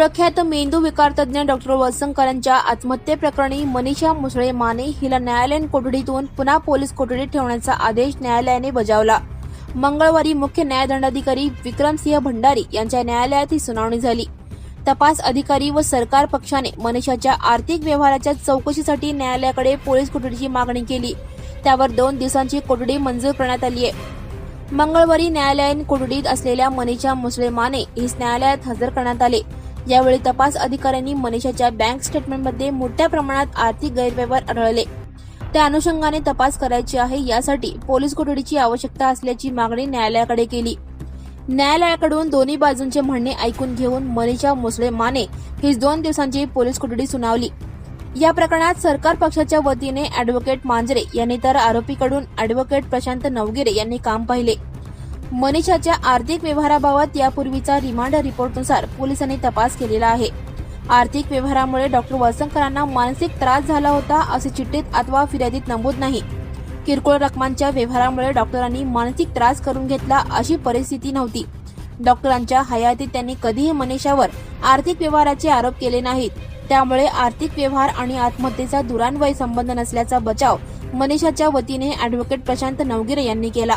प्रख्यात मेंदू विकार तज्ज्ञ डॉक्टर वसंकरांच्या आत्महत्येप्रकरणी मनीषा मुसळे माने हिला न्यायालयीन कोठडीतून पुन्हा पोलीस कोठडीत ठेवण्याचा आदेश न्यायालयाने बजावला. मंगळवारी मुख्य न्यायदंडाधिकारी विक्रमसिंह भंडारी यांच्या न्यायालयात ही सुनावणी झाली. तपास अधिकारी व सरकार पक्षाने मनीषाच्या आर्थिक व्यवहाराच्या चौकशीसाठी न्यायालयाकडे पोलीस कोठडीची मागणी केली. त्यावर दोन दिवसांची कोठडी मंजूर करण्यात आली आहे. मंगळवारी न्यायालयीन कोठडीत असलेल्या मनीषा मुसळे माने हिस न्यायालयात हजर करण्यात आले. यावेळी तपास अधिकाऱ्यांनी मनीषाच्या बँक स्टेटमेंटमध्ये मोठ्या प्रमाणात आर्थिक गैरव्यवहार आढळले. त्या अनुषंगाने तपास करायची आहे यासाठी पोलीस कोठडीची आवश्यकता असल्याची मागणी न्यायालयाकडे केली. न्यायालयाकडून दोन्ही बाजूंचे म्हणणे ऐकून घेऊन मनीषा मुसळे माने हीच दोन दिवसांची पोलीस कोठडी सुनावली. या प्रकरणात सरकार पक्षाच्या वतीने अॅडव्होकेट मांजरे यांनी तर आरोपीकडून अॅडव्होकेट प्रशांत नवगिरे यांनी काम पाहिले. मनीषाच्या आर्थिक व्यवहाराबाबत यापूर्वीचा रिमांड रिपोर्टनुसार पोलिसांनी तपास केलेला आहे. आर्थिक व्यवहारामुळे डॉक्टर वसंकरांना मानसिक त्रास झाला होता असे चिठ्ठीत अथवा फिर्यादीत नमूद नाही. किरकोळ रकमांच्या व्यवहारामुळे डॉक्टरांनी मानसिक त्रास करून घेतला अशी परिस्थिती नव्हती. डॉक्टरांच्या हयातीत त्यांनी कधीही मनीषावर आर्थिक व्यवहाराचे आरोप केले नाहीत. त्यामुळे आर्थिक व्यवहार आणि आत्महत्येचा दुरान्वय संबंध नसल्याचा बचाव मनीषाच्या वतीने अॅडव्होकेट प्रशांत नवगिरे यांनी केला.